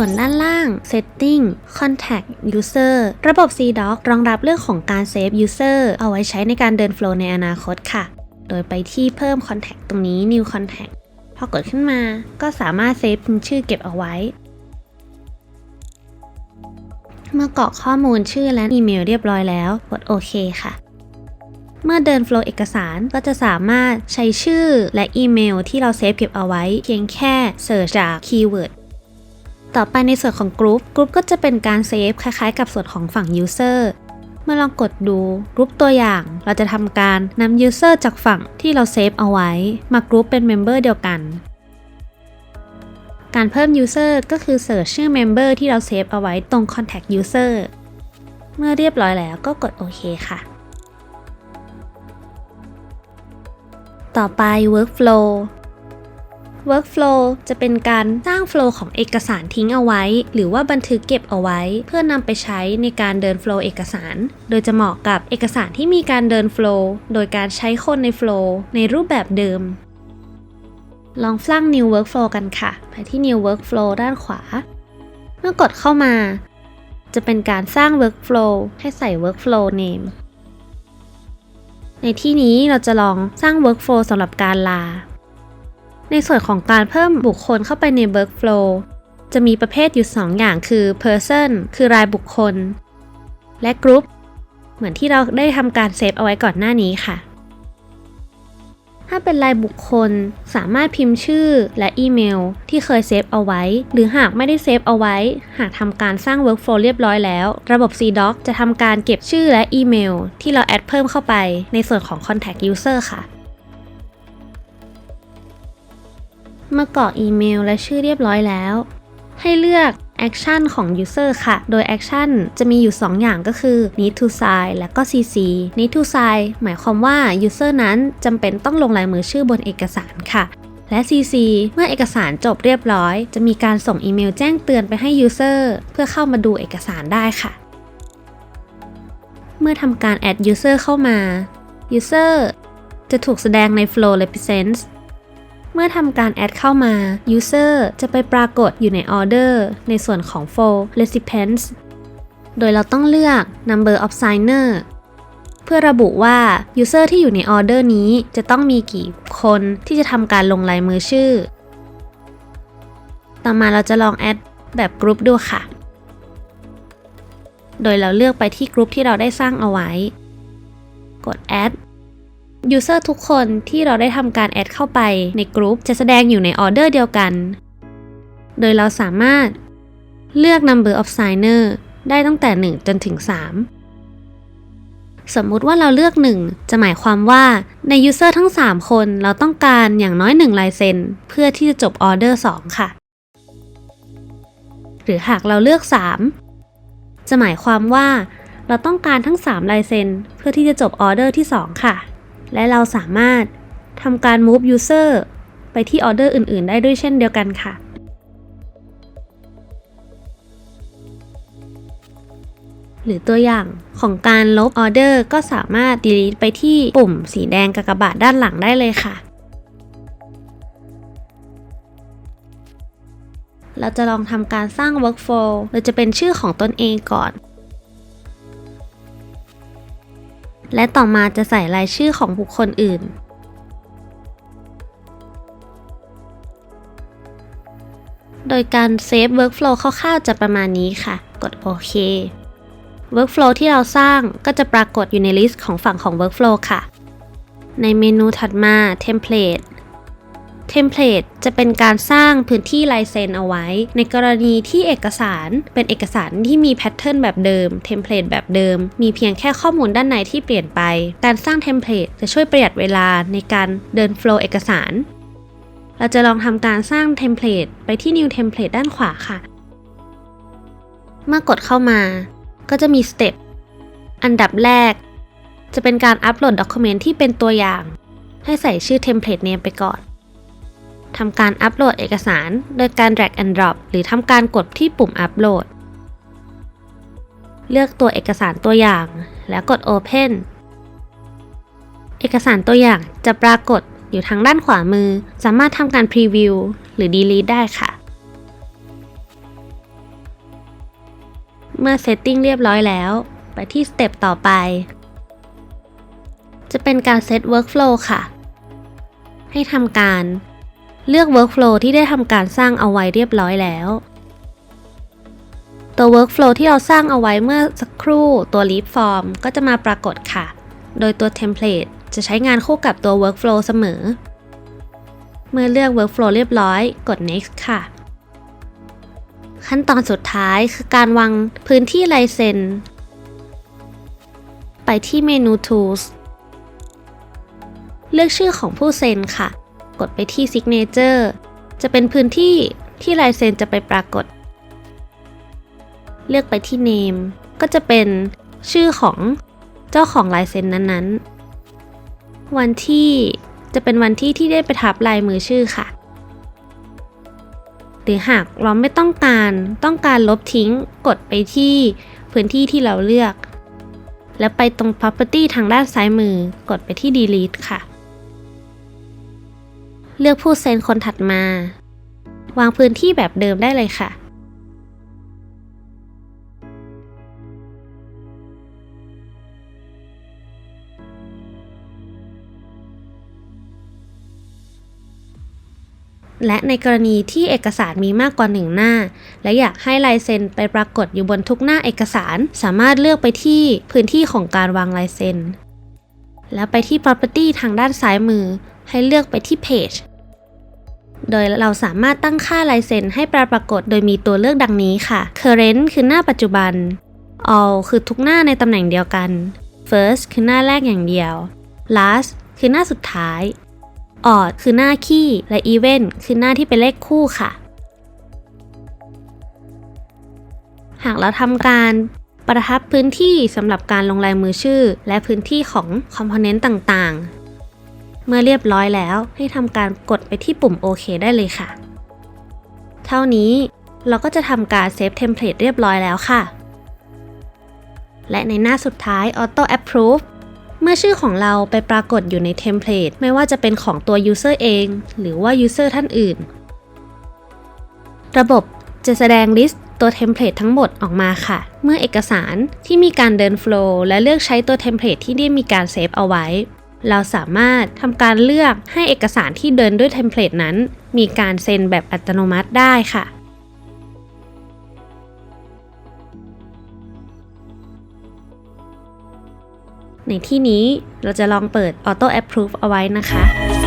ส่วนด้านล่าง Setting Contact User ระบบ CDoc รองรับเรื่องของการ Save User เอาไว้ใช้ในการเดิน Flow ในอนาคตค่ะ โดยไปที่เพิ่ม Contact ตรงนี้ New Contact พอกดขึ้นมาก็สามารถเซฟชื่อเก็บเอาไว้ เมื่อกรอกข้อมูลชื่อและอีเมลเรียบร้อยแล้ว กดโอเคค่ะเมื่อเดิน flow เอกสารก็จะสามารถใช้ชื่อและอีเมลที่เราเซฟเก็บเอาไว้ เพียงแค่เสิร์ชจากคีย์เวิร์ด ต่อไปในส่วนของกรุ๊ปกรุ๊ปก็จะเป็นการเซฟคล้ายๆ กับส่วนของฝั่ง user เมื่อลองกดดูกรุ๊ปตัวอย่าง เราจะทำการนำ user จากฝั่งที่เราเซฟเอาไว้ มากรุ๊ปเป็น member เดียวกัน การเพิ่ม user ก็คือเสิร์ชชื่อ member ที่เราเซฟเอาไว้ตรง contact user เมื่อเรียบร้อยแล้วก็กดโอเคค่ะ ต่อไป workflow workflow จะเป็นการสร้าง flow ของเอกสารทิ้งเอาไว้ หรือว่าบันทึกเก็บเอาไว้ เพื่อนำไปใช้ในการเดิน flow เอกสาร โดยจะเหมาะกับเอกสารที่มีการเดิน flow โดยการใช้คนใน flow ในรูปแบบเดิม ลองสร้าง new workflow กันค่ะ ไปที่ new workflow ด้านขวา เมื่อกดเข้ามา จะเป็นการสร้าง workflow ให้ใส่ workflow name ในที่นี้เราจะลองสร้าง workflow สำหรับการลา ในส่วนของการเพิ่มบุคคลเข้าไปใน workflow จะมีประเภทอยู่ 2 อย่างคือ person คือรายบุคคล และ group เหมือนที่เราได้ทำการเซฟเอาไว้ก่อนหน้านี้ค่ะ ถ้าเป็นรายบุคคลสามารถพิมพ์ชื่อและอีเมลที่เคยเซฟเอาไว้ หรือหากไม่ได้เซฟเอาไว้ หากทำการสร้าง workflow เรียบร้อยแล้ว ระบบ CDoc จะทำการเก็บชื่อและอีเมลที่เราแอดเพิ่มเข้าไปในส่วนของ contact user ค่ะ มื่อกรอกอีเมลและชื่อเรียบร้อยแล้ว ให้เลือก Action ของ User ค่ะ โดย Action จะมีอยู่ 2 อย่างก็คือ Need to sign และก็ CC Need to sign หมายความว่า User นั้นจำเป็นต้องลงลายมือชื่อบนเอกสารค่ะ และ CC เมื่อเอกสารจบเรียบร้อย จะมีการส่งอีเมลแจ้งเตือนไปให้ User เพื่อเข้ามาดูเอกสารได้ค่ะ เมื่อทำการ add user เข้ามา user จะถูกแสดงใน flow represents มื่อทำการแอดเข้ามา User จะไปปรากฏอยู่ใน Order ในส่วนของ Flow Recipients โดยเราต้องเลือก Number of Signer เพื่อระบุว่า User ที่อยู่ใน Order นี้จะต้องมีกี่คนที่จะทำการลงลายมือชื่อ ต่อมาเราจะลองแอดแบบกรุ๊ปดูค่ะ โดยเราเลือกไปที่กรุ๊ปที่เราได้สร้างเอาไว้ กด add User ทุกคนที่เราได้ทำการแอดเข้าไปในกรุ๊ปจะแสดงอยู่ในออเดอร์เดียวกัน โดยเราสามารถเลือก Number of Signer ได้ตั้งแต่ 1 จนถึง 3 สมมุติว่าเราเลือก 1 จะหมายความว่าใน User ทั้ง 3 คนเราต้องการอย่างน้อย 1 ลายเซ็นเพื่อที่จะจบออเดอร์ 2 ค่ะ หรือหากเราเลือก 3 จะหมายความว่าเราต้องการทั้ง 3 ลายเซ็นเพื่อที่จะจบออเดอร์ที่ 2 ค่ะ และเราสามารถทำการ move user ไปที่ออเดอร์อื่น ๆ ได้ด้วยเช่นเดียวกันค่ะ หรือตัวอย่างของการลบออเดอร์ก็สามารถ delete ไปที่ปุ่มสีแดงกากบาทด้านหลังได้เลยค่ะ เราจะลองทำการสร้าง workflow โดยจะเป็นชื่อของตนเองก่อน และต่อมาจะใส่รายชื่อของบุคคลอื่น โดยการเซฟ workflow คร่าวๆจะประมาณนี้ค่ะ กดโอเค workflow ที่เราสร้างก็จะปรากฏอยู่ในลิสต์ของฝั่งของ workflow ค่ะ ในเมนูถัดมา template template จะเป็นการสร้างพื้นที่ลายเซ็นเอาไว้ ในกรณีที่เอกสารเป็นเอกสารที่มีแพทเทิร์นแบบเดิมเทมเพลตแบบเดิม มีเพียงแค่ข้อมูลด้านในที่เปลี่ยนไป การสร้างเทมเพลตจะช่วยประหยัดเวลาในการเดินโฟล์เอกสาร เราจะลองทำการสร้างเทมเพลตไปที่ new template ด้านขวาค่ะ เมื่อกดเข้ามา ก็จะมีสเต็ปอันดับแรก จะเป็นการอัปโหลดด็อกิเมนต์ที่เป็นตัวอย่าง ให้ใส่ชื่อเทมเพลตเนมไปก่อน ทำการอัปโหลดเอกสาร โดยการ drag and drop หรือทำการกดที่ปุ่มอัปโหลด เลือกตัวเอกสารตัวอย่าง แล้วกด Open เอกสารตัวอย่างจะปรากฏอยู่ทางด้านขวามือ สามารถทำการ Preview หรือ Delete ได้ค่ะ เมื่อเซตติ้งเรียบร้อยแล้ว ไปที่สเต็ปต่อไป จะเป็นการเซต Workflow ค่ะ ให้ทำการ เลือก Workflow ที่ได้ทำการสร้างเอาไว้เรียบร้อยแล้ว ตัว Workflow ที่เราสร้างเอาไว้เมื่อสักครู่ตัว Lead Form ก็จะมาปรากฏค่ะ โดยตัว Template จะใช้งานคู่กับตัว Workflow เสมอ เมื่อเลือก Workflow เรียบร้อย กด Next ค่ะ ขั้นตอนสุดท้ายคือการวางพื้นที่ลายเซ็นไปที่เมนู Tools เลือกชื่อของผู้เซ็นค่ะ กดไปที่ Signature จะเป็นพื้นที่ที่ลายเซ็นจะไปปรากฏ เลือกไปที่ Name ก็จะเป็นชื่อของเจ้าของลายเซ็นนั้นๆ วันที่จะเป็นวันที่ที่ได้ไปทับลายมือชื่อค่ะ หรือหากเราไม่ต้องการต้องการลบทิ้งกดไปที่พื้นที่ที่เราเลือก แล้วไปตรง property ทางด้านซ้ายมือ กดไปที่ delete ค่ะ เลือกผู้เซ็นคนถัดมา วางพื้นที่แบบเดิมได้เลยค่ะ และในกรณีที่เอกสารมีมากกว่าหนึ่งหน้า และอยากให้ลายเซ็นไปปรากฏอยู่บนทุกหน้าเอกสารสามารถเลือกไปที่พื้นที่ของการวางลายเซ็นแล้วไปที่ property ทางด้านซ้ายมือ ให้เลือกไปที่ page โดยเราสามารถตั้งค่าลายเซ็นให้ปรากฏโดยมีตัวเลือกดังนี้ค่ะ current คือหน้าปัจจุบัน all คือทุกหน้าในตำแหน่งเดียวกัน first คือหน้าแรกอย่างเดียว last คือหน้าสุดท้าย odd คือหน้าคี่ และ even คือหน้าที่เป็นเลขคู่ค่ะ หากเราทำการประทับพื้นที่สำหรับการลงลายมือชื่อ และพื้นที่ของคอมโพเนนต์ต่างๆ เมื่อเรียบร้อยแล้วให้ทำการกดไปที่ปุ่มโอเคได้เลยค่ะ เท่านี้เราก็จะทำการเซฟเทมเพลตเรียบร้อยแล้วค่ะ และในหน้าสุดท้าย Auto Approve เมื่อชื่อของเราไปปรากฏอยู่ในเทมเพลตไม่ว่าจะเป็นของตัว User เอง หรือว่า User ท่านอื่น ระบบจะแสดงลิสต์ตัวเทมเพลตทั้งหมดออกมาค่ะ เมื่อเอกสารที่มีการเดินโฟล์และเลือกใช้ตัวเทมเพลตที่ได้มีการเซฟเอาไว้ เราสามารถทำการเลือกให้เอกสารที่เดินด้วยเทมเพลตนั้น มีการเซ็นแบบอัตโนมัติได้ค่ะ ในที่นี้เราจะลองเปิด Auto Approve เอาไว้นะคะ